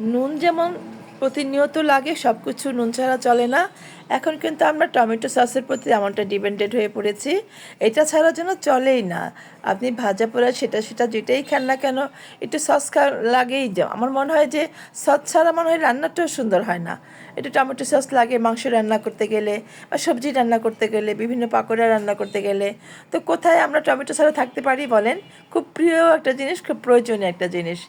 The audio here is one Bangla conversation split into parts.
নুন যেমন প্রতিনিয়ত লাগে সব কিছু নুন ছাড়া চলে না। এখন কিন্তু আমরা টমেটো সসের প্রতি এমনটা ডিপেন্ডেড হয়ে পড়েছি। এটা ছাড়া যেন চলেই না। আপনি ভাজা পোড়া, সেটা সেটা যেটাই খান না কেন, একটু সস লাগেই যা, আমার মনে হয় যে সস ছাড়া মনে হয় রান্নাটাও সুন্দর হয় না। একটু টমেটো সস লাগে মাংস রান্না করতে গেলে বা সবজি রান্না করতে গেলে, বিভিন্ন পাকোড়া রান্না করতে গেলে। তো কোথায় আমরা টমেটো ছাড়া থাকতে পারি বলেন? খুব প্রিয় একটা জিনিস, খুব প্রয়োজনীয় একটা জিনিস।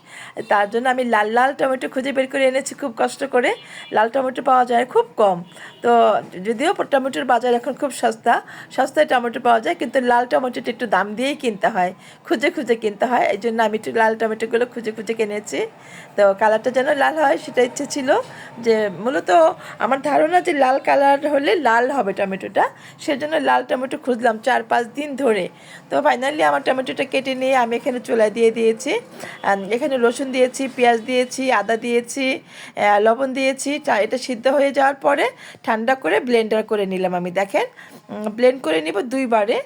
তার জন্য আমি লাল লাল টমেটো খুঁজে বের করে এনেছি খুব কষ্ট করে। লাল টমেটো পাওয়া যায় খুব কম। তো যদিও টমেটোর বাজার এখন খুব সস্তা, সস্তায় টমেটো পাওয়া যায়, কিন্তু লাল টমেটোটা একটু দাম দিয়েই কিনতে হয়, খুঁজে খুঁজে কিনতে হয়, এই জন্য আমি একটু লাল টমেটোগুলো খুঁজে খুঁজে কিনেছি। তো কালারটা যেন লাল হয়, সেটা ইচ্ছে ছিল যে মূলত আমার ধারণা যে লাল কালার হলে লাল হবে টমেটোটা, সেজন্য লাল টমেটো খুঁজলাম চার পাঁচ দিন ধরে। তো ফাইনালি আমার টমেটোটা কেটে নিয়ে আমি এখানে চুলায় দিয়ে দিয়েছি এখানে রসুন দিয়েছি, পেঁয়াজ দিয়েছি, আদা দিয়েছি লবণ দিয়েছি এটা সিদ্ধ হয়ে যাওয়ার পরে ঠান্ডা করে ব্লেন্ডার করে নিলাম আমি। দেখেন ব্লেন্ড করে নিব দুইবারে।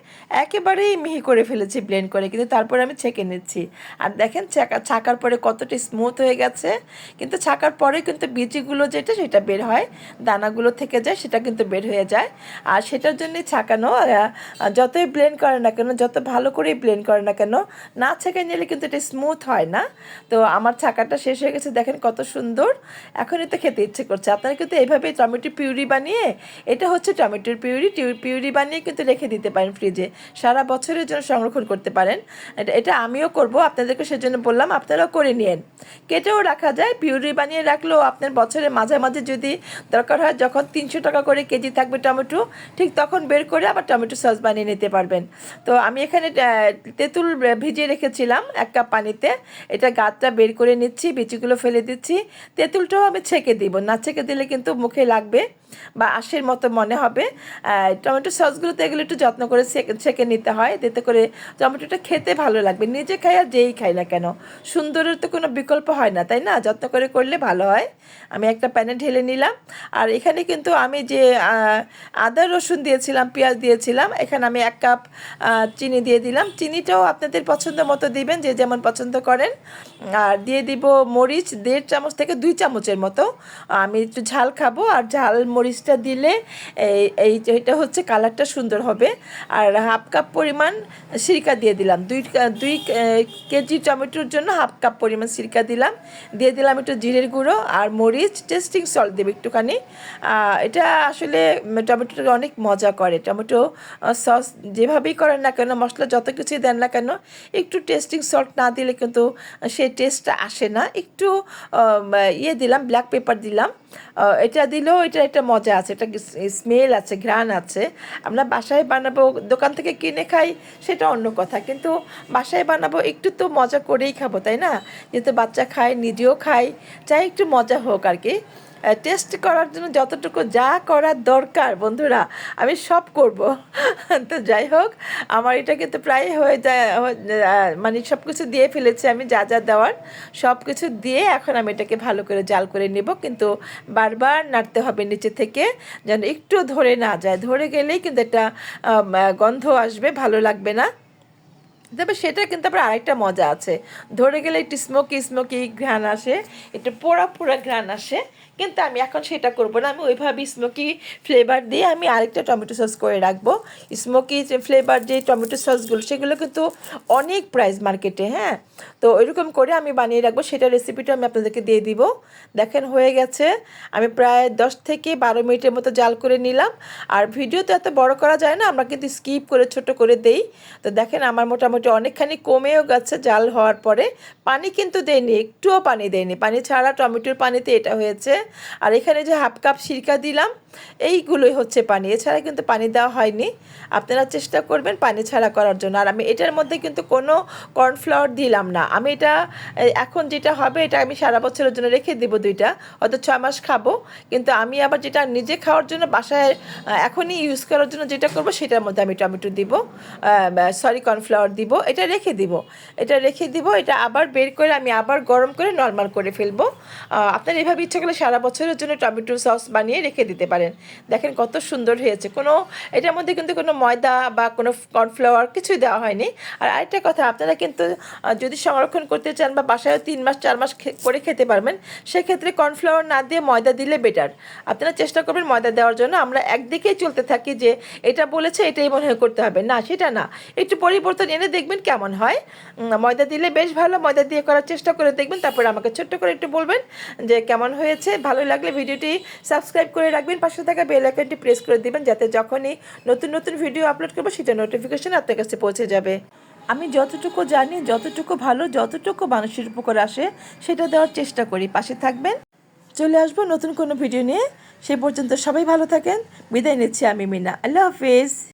একেবারেই মিহি করে ফেলেছি ব্লেন্ড করে, কিন্তু তারপরে আমি ছেঁকে নিচ্ছি। আর দেখেন, ছাকা, ছাকার পরে কতটি স্মুথ হয়ে গেছে। কিন্তু ছাকার পরে কিন্তু বিচিগুলো যেটা, সেটা বের হয়। দানাগুলো থেকে যায়, সেটা কিন্তু বের হয়ে যায়। আর সেটার জন্যই ছাকানো যতই ব্লেন্ড করে না কেন, যত ভালো করেই ব্লেন্ড করে না কেন, না ছেঁকে নিলে কিন্তু এটা স্মুথ হয় না। তো আমার ছাকাটা শেষ হয়ে গেছে, দেখেন কত সুন্দর। এখনই তো খেতে ইচ্ছে করছে। আপনারা কিন্তু এইভাবে টমেটো পিউরি বানিয়ে এটা হচ্ছে টমেটোর পিউরি। পিউরি বানিয়ে কিন্তু রেখে দিতে পারেন ফ্রিজে। সারা বছরের জন্য সংরক্ষণ করতে পারেন। এটা এটা আমিও করব, আপনাদেরকে সেজন্য বললাম, আপনারাও করে নিন কেটেও রাখা যায়, পিউরি বানিয়ে রাখলেও আপনার বছরের মাঝামাঝি যদি দরকার হয়, যখন তিনশো টাকা করে কেজি থাকবে টমেটো, ঠিক তখন বের করে আবার টমেটো সস বানিয়ে নিতে পারবেন। তো আমি এখানে তেঁতুল ভিজিয়ে রেখেছিলাম এক কাপ পানিতে। এটা গাছটা বের করে নিচ্ছি, বিচিগুলো ফেলে দিচ্ছি। তেঁতুলটাও আমি ছেঁকে দিব। না ছেঁকে দিলে কিন্তু মুখে লাগবে বা আশের মতো মনে হবে। টমেটো সসগুলোতে এগুলো একটু যত্ন করে ছেঁকে নিতে হয়। এতে করে টমেটোটা খেতে ভালো লাগবে। নিজে খাই আর যেই খাই না কেন। সুন্দরের তো কোনো বিকল্প হয় না, তাই না? যত্ন করে করলে ভালো হয়। আমি একটা প্যানে ঢেলে নিলাম। আর এখানে কিন্তু আমি যে আদা, রসুন দিয়েছিলাম, পেঁয়াজ দিয়েছিলাম, এখানে আমি এক কাপ চিনি দিয়ে দিলাম। চিনিটাও আপনাদের পছন্দ মতো দিবেন, যে যেমন পছন্দ করেন। আর দিয়ে দিব মরিচ, দেড় চামচ থেকে দুই চামচের মতো। আমি একটু ঝাল খাব, আর ঝাল মরিচটা দিলে এই এই এটা হচ্ছে কালারটা সুন্দর হবে। আর হাফ কাপ পরিমাণ সিরকা দিয়ে দিলাম। দুই দুই কেজি টমেটোর জন্য হাফ কাপ পরিমাণ সিরকা দিলাম। দিয়ে দিলাম একটু জিরের গুঁড়ো আর মরিচ, টেস্টিং সল্ট দেবে একটুখানি। এটা আসলে টমেটোটা অনেক মজা করে। টমেটো সস যেভাবেই করেন না কেন, মশলা যত কিছুই দেন না কেন, একটু টেস্টিং সল্ট না দিলে কিন্তু সেই টেস্টটা আসে না। একটু ইয়ে দিলাম, ব্ল্যাক পেপার দিলাম। এটা দিলেও এটা একটা মজা আছে। এটা স্মেল আছে, ঘ্রাণ আছে, আমরা বাসায় বানাবো, দোকান থেকে কিনে খাই, সেটা অন্য কথা। কিন্তু বাসায় বানাবো, একটু তো মজা করেই খাব, তাই না? যেহেতু বাচ্চা খায়, নিজেও খায়, চাই একটু মজা হোক আর কি। টেস্ট করার জন্য যতটুকু যা করার দরকার, বন্ধুরা, আমি সব করব। তো যাই হোক, আমার এটা কিন্তু প্রায় হয়ে যায় মানে সব কিছু দিয়ে ফেলেছি আমি যা যা দেওয়ার সব কিছু দিয়ে এখন আমি এটাকে ভালো করে জাল করে নেব। কিন্তু বারবার নাড়তে হবে নিচে থেকে, যেন একটু ধরে না যায়। ধরে গেলেই কিন্তু একটা গন্ধ আসবে, ভালো লাগবে না। তবে সেটা কিন্তু আবার আরেকটা মজা আছে। ধরে গেলে একটু স্মোকি স্মোকি ঘ্রাণ আসে, একটু পোড়া পোড়া ঘ্রাণ আসে, কিন্তু আমি এখন সেটা করব না। আমি ওইভাবেই স্মোকি ফ্লেভার দিয়ে আমি আরেকটা টমেটো সস করে রাখব। স্মোকি যে ফ্লেভার যে টমেটো সসগুলো সেগুলো কিন্তু অনেক প্রাইস মার্কেটে হ্যাঁ? তো ওইরকম করে আমি বানিয়ে রাখব। সেটা রেসিপিটা আমি আপনাদেরকে দিয়ে দিব। দেখেন হয়ে গেছে। আমি প্রায় দশ থেকে বারো মিনিটের মতো জাল করে নিলাম। আর ভিডিও তো এত বড় করা যায় না, আমরা কিন্তু স্কিপ করে, ছোট করে দেই। তো দেখেন আমার মোটামুটি অনেকখানি কমেও গেছে জাল হওয়ার পরে। পানি কিন্তু দেয়নি, একটুও পানি দেয়নি। পানি ছাড়া টমেটোর পানিতে এটা হয়েছে। আর এখানে যে হাফ কাপ সিরকা দিলাম, এইগুলোই হচ্ছে পানি। এছাড়া কিন্তু পানি দেওয়া হয়নি। আপনারা চেষ্টা করবেন পানি ছাড়া করার জন্য। আর আমি এটার মধ্যে কিন্তু কোনো কর্নফ্লাওয়ার দিলাম না। আমি এটা এখন যেটা হবে, এটা আমি সারা বছরের জন্য রেখে দেবো দুইটা। হয়তো ছয় মাস খাব। কিন্তু আমি আবার যেটা নিজে খাওয়ার জন্য বাসায়, এখনই ইউজ করার জন্য যেটা করব, সেটার মধ্যে আমি টমেটো দিব। সরি কর্নফ্লাওয়ার দিব। নিব এটা রেখে দিব। এটা রেখে দিব, এটা আবার বের করে আমি আবার গরম করে নর্মাল করে ফেলব। আপনার এভাবে ইচ্ছা করলে সারা বছরের জন্য টমেটো সস বানিয়ে রেখে দিতে পারেন। দেখেন কত সুন্দর হয়েছে। কোনো, এটার মধ্যে কিন্তু কোনো ময়দা বা কোনো কর্নফ্লাওয়ার কিছুই দেওয়া হয়নি। আর আরেকটা কথা, আপনারা কিন্তু যদি সংরক্ষণ করতে চান বা বাসায় তিন মাস, চার মাস করে খেতে পারবেন, সেক্ষেত্রে কর্নফ্লাওয়ার না দিয়ে ময়দা দিলে বেটার আপনারা চেষ্টা করবেন ময়দা দেওয়ার জন্য। আমরা একদিকেই চলতে থাকি যে, এটা বলেছে, এটাই মনে হয় করতে হবে। না, সেটা না। একটু পরিবর্তন এনে দেখবেন কেমন হয়। ময়দা দিলে বেশ ভালো, ময়দা দিয়ে করার চেষ্টা করে দেখবেন। তারপরে আমাকে ছোট্ট করে একটু বলবেন যে কেমন হয়েছে। ভালো লাগলে ভিডিওটি সাবস্ক্রাইব করে রাখবেন। পাশে থাকা বেল আইকনটি প্রেস করে দিবেন যাতে যখনই নতুন নতুন ভিডিও আপলোড করব সেটা নোটিফিকেশন আপনার কাছে পৌঁছে যাবে। আমি যতটুকু জানি, যতটুকু ভালো, যতটুকু মানুষের উপকার আসে সেটা দেওয়ার চেষ্টা করি। পাশে থাকবেন। চলে আসব নতুন কোনো ভিডিও নিয়ে। সে পর্যন্ত সবাই ভালো থাকেন। বিদায় নিচ্ছি আমি মিনা। আল্লাহ হাফিজ।